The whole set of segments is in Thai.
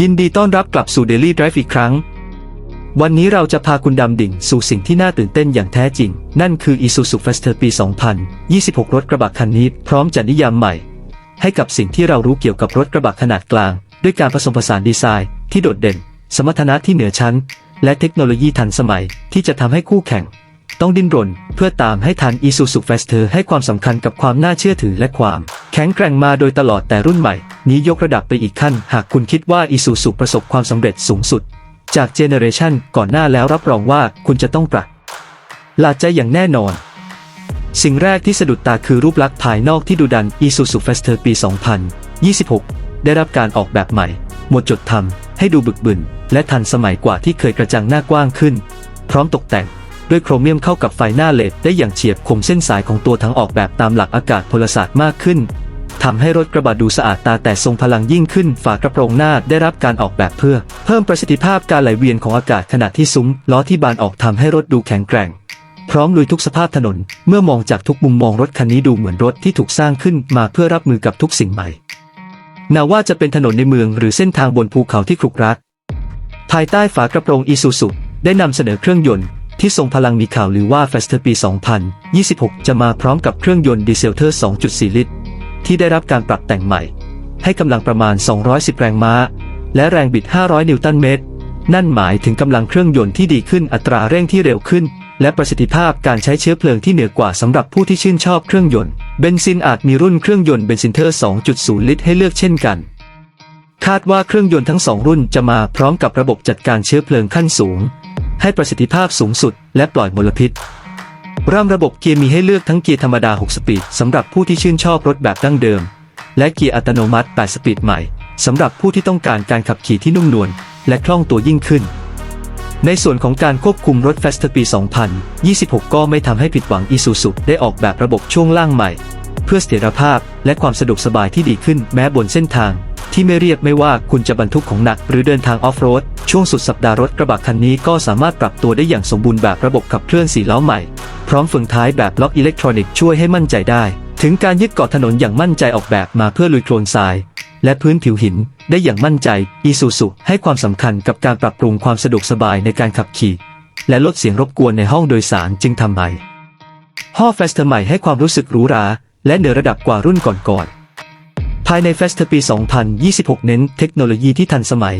ยินดีต้อนรับกลับสู่ Daily Drive อีกครั้ง วันนี้เราจะพาคุณดำดิ่งสู่สิ่งที่น่าตื่นเต้นอย่างแท้จริง นั่นคือ Isuzu Faster ปี 2026 รถกระบะคันนี้พร้อมจัดนิยามใหม่ ให้กับสิ่งที่เรารู้เกี่ยวกับรถกระบะขนาดกลาง ด้วยการผสมผสานดีไซน์ที่โดดเด่น สมรรถนะที่เหนือชั้น และเทคโนโลยีทันสมัยที่จะทำให้คู่แข่ง ต้องดิ้นรน เพื่อตามให้ทัน Isuzu Faster ให้ความสำคัญกับความน่าเชื่อถือและความ แข็งแกร่งมาโดยตลอดแต่รุ่นใหม่ นี้ยกระดับไปอีกขั้น หากคุณคิดว่า Isuzu ประสบความสำเร็จสูงสุด จากเจเนอเรชันก่อนหน้าแล้วรับรองว่าคุณจะต้องประหลาดใจอย่างแน่นอน สิ่งแรกที่สะดุดตาคือรูปลักษณ์ภายนอกที่ดูดัน Isuzu Faster ปี 2026 ได้รับการออกแบบใหม่ หมดจดทำให้ดูบึกบึนและทันสมัยกว่าที่เคยกระจังหน้ากว้างขึ้น พร้อมตกแต่ง ด้วยโครเมียมเข้ากับไฟหน้าเลดได้อย่างเฉียบคมเส้นสายของตัวทั้งออกแบบตามหลักอากาศพลศาสตร์มากขึ้นทำให้รถกระบะดูสะอาดตาแต่ทรงพลังยิ่งขึ้นฝากระโปรงหน้าได้รับการออกแบบเพื่อ เพิ่มประสิทธิภาพการไหลเวียนของอากาศขณะที่ซุ้มล้อที่บานออกทำให้รถดูแข็งแกร่ง พร้อมลุยทุกสภาพถนน เมื่อมองจากทุกมุมมองรถคันนี้ดูเหมือนรถที่ถูกสร้างขึ้นมาเพื่อรับมือกับทุกสิ่งใหม่นาว่าจะเป็นถนนในเมืองหรือเส้นทางบนภูเขาที่ขรุขระภายใต้ฝากระโปรงอีซูซุได้นำเสนอเครื่องยนต์ ที่ทรงพลังมีข่าวลือว่า Faster ปี 2026 จะมาพร้อมกับเครื่องยนต์ดีเซลเทอร์ 2.4 ลิตร ที่ได้รับการปรับแต่งใหม่ ให้กำลังประมาณ 210 แรงม้า และแรงบิด 500 นิวตันเมตร นั่นหมายถึงกำลังเครื่องยนต์ที่ดีขึ้นอัตราเร่งที่เร็วขึ้น และประสิทธิภาพการใช้เชื้อเพลิงที่เหนือกว่าสำหรับผู้ที่ชื่นชอบเครื่องยนต์เบนซินอาจมีรุ่นเครื่องยนต์เบนซินเทอร์ 2.0 ลิตรให้เลือกเช่นกันคาดว่าเครื่องยนต์ทั้งสองรุ่นจะมาพร้อมกับระบบจัดการเชื้อเพลิงขั้นสูง ให้ประสิทธิภาพสูงสุด และปล่อยมลพิษ ร่ำระบบเกียร์มีให้เลือกทั้งเกียร์ธรรมดา 6 สปีดสำหรับผู้ที่ชื่นชอบรถแบบดั้งเดิม และเกียร์อัตโนมัติ 8 สปีดใหม่สำหรับผู้ที่ต้องการการขับขี่ที่นุ่มนวลและคล่องตัวยิ่งขึ้น ในส่วนของการควบคุมรถ Faster ปี 2026 ก็ไม่ทำให้ผิดหวัง Isuzu ได้ออกแบบระบบช่วงล่างใหม่ เพื่อเสถียรภาพและความสะดวกสบายที่ดีขึ้นแม้บนเส้นทาง ที่ไม่เรียบไม่ว่าคุณจะบรรทุกของหนักหรือเดินทางออฟโรด ช่วงสุดสัปดาห์รถกระบะคันนี้ก็สามารถปรับตัวได้อย่างสมบูรณ์แบบระบบขับเคลื่อนสีล้อใหม่ พร้อมเฟืองท้ายแบบล็อกอิเล็กทรอนิกส์ช่วยให้มั่นใจได้ ถึงการยึดเกาะถนนอย่างมั่นใจออกแบบมาเพื่อลุยโคลนทราย และพื้นผิวหินได้อย่างมั่นใจ Isuzu ให้ความสำคัญกับการปรับปรุงความสะดวกสบายในการขับขี่ และลดเสียงรบกวนในห้องโดยสารจึงทำให้ห้อ Faster ใหม่ให้ความรู้สึกหรูหราและเหนือระดับกว่ารุ่นก่อนๆ ภายใน Faster ปี 2026 เน้นเทคโนโลยีที่ทันสมัย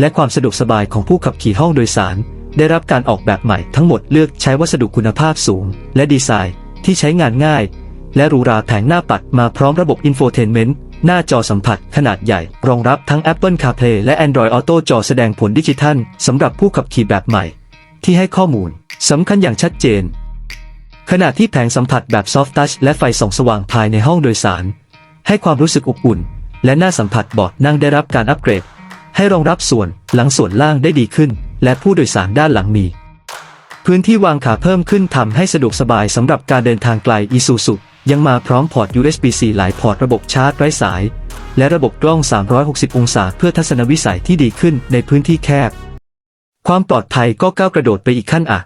และความสะดวกสบายของผู้ขับขี่ห้องโดยสาร ได้รับการออกแบบใหม่ทั้งหมดเลือกใช้วัสดุคุณภาพสูง และดีไซน์ที่ใช้งานง่าย และหรูหราแผงหน้าปัดมาพร้อมระบบอินโฟเทนเมนต์หน้าจอสัมผัสขนาดใหญ่ รองรับทั้ง Apple CarPlay และ Android Auto จอแสดงผลดิจิทัลสำหรับผู้ขับขี่แบบใหม่ ที่ให้ข้อมูลสำคัญอย่างชัดเจน ขณะที่แผงสัมผัสแบบ Soft Touch และไฟส่องสว่างภายในห้องโดยสาร ให้ความรู้สึกอบอุ่น และน้าสัมผัสเบาะนั่งได้รับการอัปเกรด ให้รองรับส่วนหลังส่วนล่างได้ดีขึ้น และผู้โดยสารด้านหลังมี พื้นที่วางขาเพิ่มขึ้นทำให้สะดวกสบายสำหรับการเดินทางไกล Isuzu ยังมาพร้อมพอร์ต USB-C หลายพอร์ตระบบชาร์จไร้สาย และระบบกล้อง 360 องศา เพื่อทัศนวิสัยที่ดีขึ้นในพื้นที่แคบ ความปลอดภัยก็ก้าวกระโดดไปอีกขั้นอะ